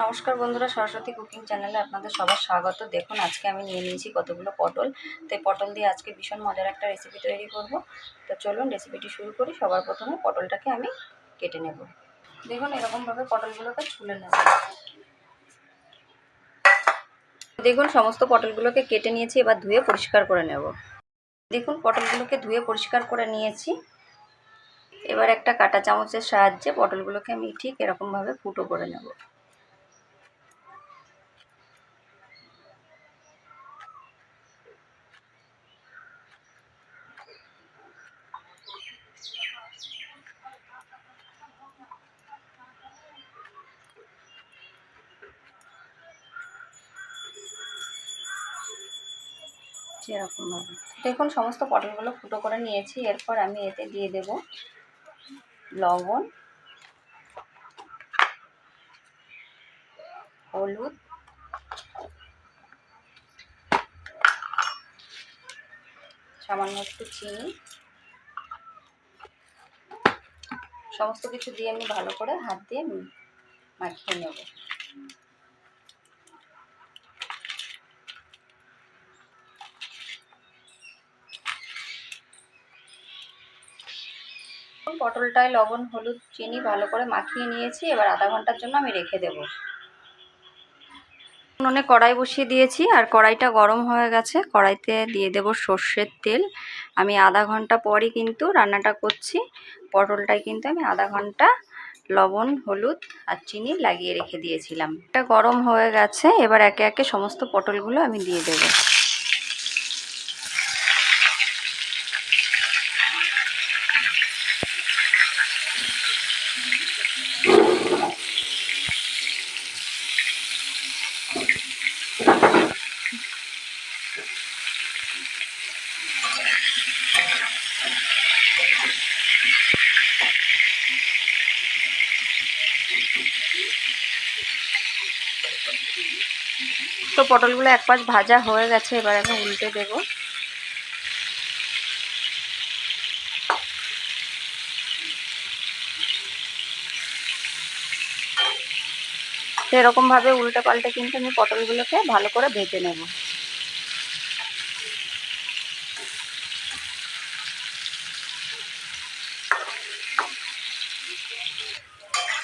নমস্কার বন্ধুরা, সরস্বতী কুকিং চ্যানেলে আপনাদের সবার স্বাগত। দেখুন, আজকে আমি নিয়ে নিয়েছি কতগুলো পটল। তো পটল দিয়ে আজকে ভীষণ মজার একটা রেসিপি তৈরি করব। তো চলুন রেসিপিটি শুরু করি। সবার প্রথমে পটলটাকে আমি কেটে নেব। দেখুন, এরকমভাবে পটলগুলোকে ছুলে নেব। দেখুন, সমস্ত পটলগুলোকে কেটে নিয়েছি, এবার ধুয়ে পরিষ্কার করে নেব। দেখুন, পটলগুলোকে ধুয়ে পরিষ্কার করে নিয়েছি। এবার একটা কাঁটা চামচের সাহায্যে পটলগুলোকে আমি ঠিক এরকমভাবে ফুটো করে নেব। সেরকমভাবে দেখুন, সমস্ত পটলগুলো ফুটো করে নিয়েছি। এরপর আমি এতে দিয়ে দেব লবণ, হলুদ, সামান্য একটু চিনি। সমস্ত কিছু দিয়ে আমি ভালো করে হাত দিয়ে মাখিয়ে নেব। পটলটায় লবণ, হলুদ, চিনি ভালো করে মাখিয়ে নিয়েছি। এবার আধা ঘণ্টার জন্য আমি রেখে দেব। উনুনে কড়াই বসিয়ে দিয়েছি আর কড়াইটা গরম হয়ে গেছে। কড়াইতে দিয়ে দেব সর্ষের তেল। আমি আধা ঘণ্টা পরই কিন্তু রান্নাটা করছি। পটলটায় কিন্তু আমি আধা ঘণ্টা লবণ, হলুদ আর চিনি লাগিয়ে রেখে দিয়েছিলাম। এটা গরম হয়ে গেছে। এবার একে একে সমস্ত পটলগুলো আমি দিয়ে দেবো। তো পটলগুলো এক পাশ ভাজা হয়ে গেছে, এবার আমি উল্টে দেব। এরকমভাবে উল্টে পাল্টে কিন্তু আমি পটলগুলোকে ভালো করে ভেজে নেব।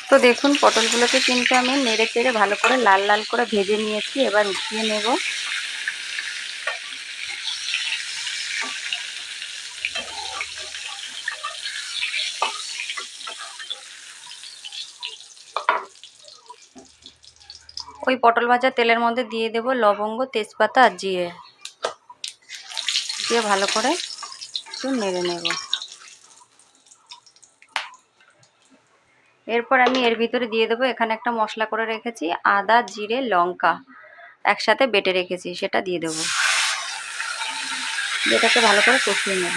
তো দেখুন, পটলগুলোকে কিন্তু আমি নেড়ে চেড়ে ভালো করে লাল লাল করে ভেজে নিয়েছি, এবার উঠিয়ে নেব। ওই পটল ভাজা তেলের মধ্যে দিয়ে দেব লবঙ্গ, তেজপাতা আর জিরে। দিয়ে ভালো করে একটু নেড়ে নেব। এরপর আমি এর ভিতরে দিয়ে দেবো, এখানে একটা মশলা করে রেখেছি, আদা, জিরে, লঙ্কা একসাথে বেটে রেখেছি, সেটা দিয়ে দেবো। এটাকে ভালো করে কষিয়ে নেব।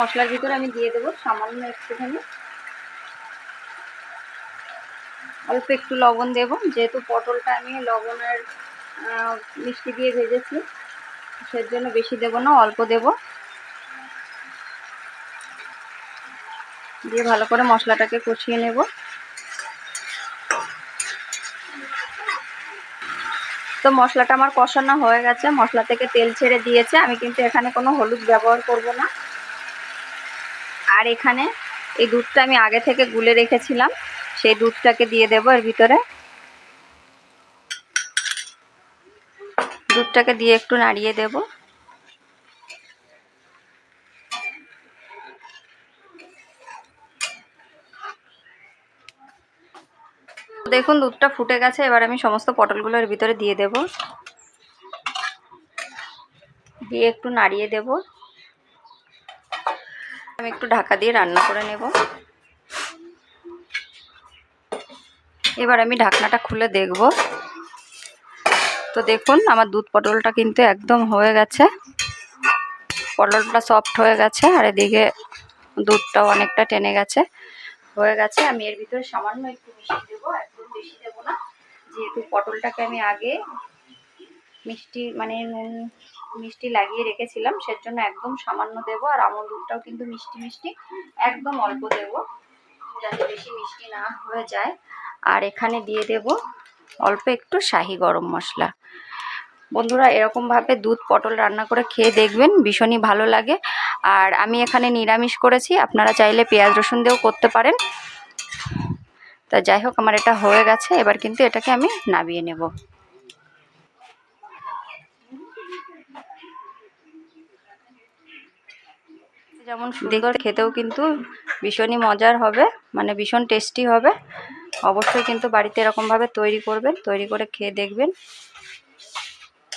মশলার ভিতরে আমি দিয়ে দেবো সামান্য একটুখানি। অল্প একটু লবণ দেব, যেহেতু পটলটা আমি লবণের মিষ্টি দিয়ে ভেজেছি। সের জন্য বেশি দেব না, অল্প দেব। দিয়ে ভালো করে মশলাটাকে কষিয়ে নেব। তো মশলাটা আমার কষানো হয়ে গেছে, মশলা থেকে তেল ছেড়ে দিয়েছে। আমি কিন্তু এখানে কোনো হলুদ ব্যবহার করব না। আর এখানে এই দুধটা আমি আগে থেকে গুলে রেখেছিলাম, সেই দুধটাকে দিয়ে দেবো এর ভিতরে। দুধটাকে দিয়ে একটু নাড়িয়ে দেব। দেখুন, দুধটা ফুটে গেছে, এবার আমি সমস্ত পটলগুলো এর ভিতরে দিয়ে দেব। দিয়ে একটু নাড়িয়ে দেব। আমি একটু ঢাকা দিয়ে রান্না করে নেব। এবার আমি ঢাকনাটা খুলে দেখব। তো দেখুন, আমার দুধ পটলটা কিন্তু একদম হয়ে গেছে। পটলটা সফট হয়ে গেছে, আর এদিকে দুধটাও অনেকটা টেনে গেছে। হয়ে গেছে, আমি এর ভিতরে সামান্য একটু মিষ্টি দেবো, একদম বেশি দেবো না। যেহেতু পটলটাকে আমি আগে মিষ্টি মানে নুন, মিষ্টি লাগিয়ে রেখেছিলাম, সেজন্য একদম সামান্য দেবো, আর আমল দুধটাও কিন্তু মিষ্টি মিষ্টি, একদম অল্প দেবো, যাতে বেশি মিষ্টি না হয়ে যায়। আর এখানে দিয়ে দেব অল্প একটু শাহি গরম মশলা। বন্ধুরা এরকমভাবে দুধ পটল রান্না করে খেয়ে দেখবেন ভীষণই ভালো লাগে। আর আমি এখানে নিরামিষ করেছি আপনারা চাইলে পেঁয়াজ রসুন দিয়েও করতে পারেন। তা যাই হোক আমার এটা হয়ে গেছে এবার কিন্তু এটাকে আমি নামিয়ে নেব। যেমন সুন্দর খেতেও কিন্তু ভীষণই মজার হবে মানে ভীষণ টেস্টি হবে। অবশ্যই কিন্তু বাড়িতে এরকমভাবে তৈরি করবেন, তৈরি করে খেয়ে দেখবেন।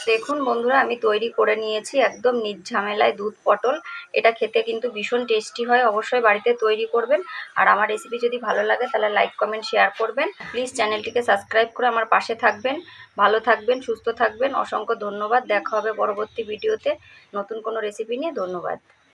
দেখুন বন্ধুরা, আমি তৈরি করে নিয়েছি একদম নির্ঝামেলায় দুধ পটল। এটা খেতে কিন্তু ভীষণ টেস্টি হয়, অবশ্যই বাড়িতে তৈরি করবেন। আর আমার রেসিপি যদি ভালো লাগে, তাহলে লাইক কমেন্ট শেয়ার করবেন। প্লিজ চ্যানেলটিকে সাবস্ক্রাইব করে আমার পাশে থাকবেন। ভালো থাকবেন, সুস্থ থাকবেন। অসংখ্য ধন্যবাদ। দেখা হবে পরবর্তী ভিডিওতে নতুন কোনো রেসিপি নিয়ে, ধন্যবাদ।